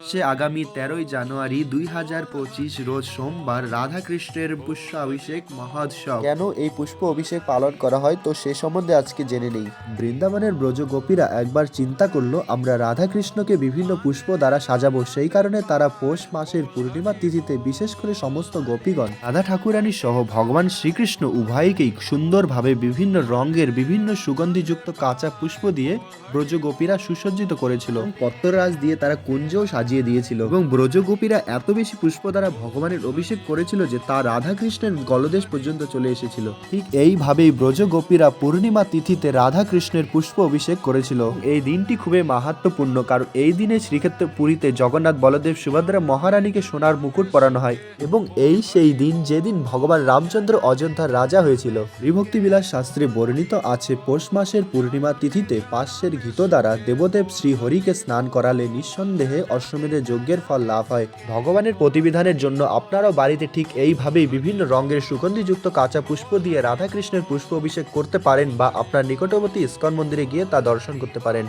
সে আগামী তেরোই জানুয়ারি দুই হাজার পঁচিশ রোজ সোমবার রাধাকৃষ্ণের পুষ্পাভিষেক মহোৎসব। কেন এই পুষ্প অভিষেক পালন করা হয় তো সে সম্বন্ধে আজকে জেনে নেই। বৃন্দাবনের ব্রজ গোপীরা একবার চিন্তা করল আমরা রাধাকৃষ্ণকে বিভিন্ন পুষ্প দ্বারা সাজাবো সেই কারণে তারা পৌষ মাসের পূর্ণিমা তিথিতে বিশেষ করে সমস্ত গোপীগণ রাধা ঠাকুরানী সহ ভগবান শ্রীকৃষ্ণ উভয়কেই সুন্দরভাবে বিভিন্ন রঙের বিভিন্ন সুগন্ধিযুক্ত কাঁচা পুষ্প দিয়ে ব্রজ গোপীরা সুসজ্জিত করেছিল। পত্তরাজ দিয়ে তারা কুঞ্জও সাজিয়ে দিয়েছিল। এবং ব্রজগোপীরা এত বেশি পুষ্প দ্বারা ভগবানের অভিষেক করেছিল যে তা রাধাকৃষ্ণের গলদেশ পর্যন্ত চলে এসেছিল। ঠিক এইভাবেই ব্রজগোপীরা পূর্ণিমা তিথিতে রাধাকৃষ্ণের পুষ্প অভিষেক করেছিল। এই দিনটি খুবই মাহাত্মপূর্ণ কারণ এই দিনে শ্রীক্ষেত্র পুরীতে জগন্নাথ বলদেব সুভদ্রা মহারানীকে সোনার মুকুট পরানো হয়। এবং এই সেই দিন যেদিন ভগবান রামচন্দ্র অযোধ্যার রাজা হয়েছিল। বিভক্তি বিলাস শাস্ত্রে বর্ণিত আছে, পৌষ মাসের পূর্ণিমা তিথিতে পার্শ্বের ঘিত দ্বারা দেবদেব শ্রী হরিকে স্নান করালে নিঃসন্দেহে অশ্বমেধের যজ্ঞের ফল লাভ হয়। ভগবানের প্রতিবিধানের জন্য আপনারাও বাড়িতে ঠিক এইভাবেই বিভিন্ন রঙের সুগন্ধিযুক্ত কাঁচা পুষ্প দিয়ে রাধাকৃষ্ণের পুষ্প অভিষেক করতে পারেন বা আপনার নিকটবর্তী ইস্কন মন্দিরে গিয়ে তা দর্শন করতে পারেন।